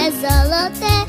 все золоте.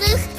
kaldık.